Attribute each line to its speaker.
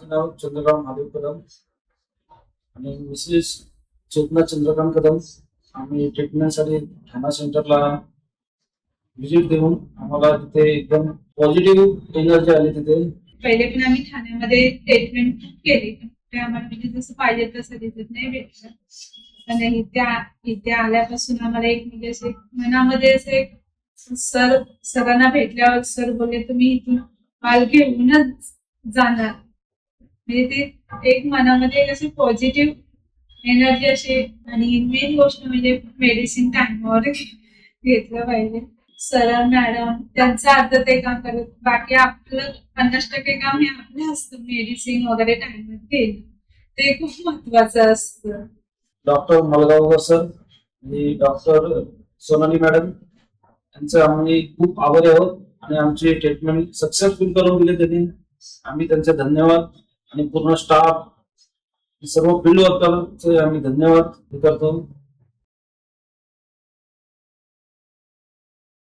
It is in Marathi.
Speaker 1: माझं नाव चंद्रकांत महादेव कदम. आणि मिसेस चेतना चंद्रकांत कदम. आम्ही ट्रीटमेंटसाठी ठाणा सेंटरला व्हिजिट देऊन आम्हाला तिथे एकदम पॉझिटिव्ह एनर्जी आली तिथे.
Speaker 2: पहिले पण आम्ही ठाण्यामध्ये ट्रीटमेंट केली. ते आम्हाला म्हणजे जसं पाहिजे तसं रिझल्ट नाही भेटलं. आणि इथे इथे आल्यापासून आम्हाला एक म्हणजे असे मनामध्ये असे सर सरांना भेटल्यावर सर बोलले तुम्ही इथून माल घेऊनच जाणार. म्हणजे ते एक मनामध्ये कसं पॉझिटिव्ह एनर्जी असे आणि मेन गोष्ट म्हणजे मेडिसिन टाइमवर घेतलं पाहिजे. सर मॅडम त्यांचं अर्ध ते काम करत बाकी आपलं पन्नास टक्के काम हे आपलं असतं. मेडिसिन वगैरे टाइमवर घेणं. ते खूप महत्वाचं असतं.
Speaker 1: डॉक्टर मलगावकर सर आणि डॉक्टर सोनाली मॅडम त्यांचं आम्ही खूप आभारी आहोत आणि आमची ट्रीटमेंट सक्सेसफुल करून दिले त्यांनी. आम्ही त्यांचे धन्यवाद. आणि पूर्ण स्टाफ सर्व फील्ड वर्करचे आम्ही धन्यवाद हे करतो.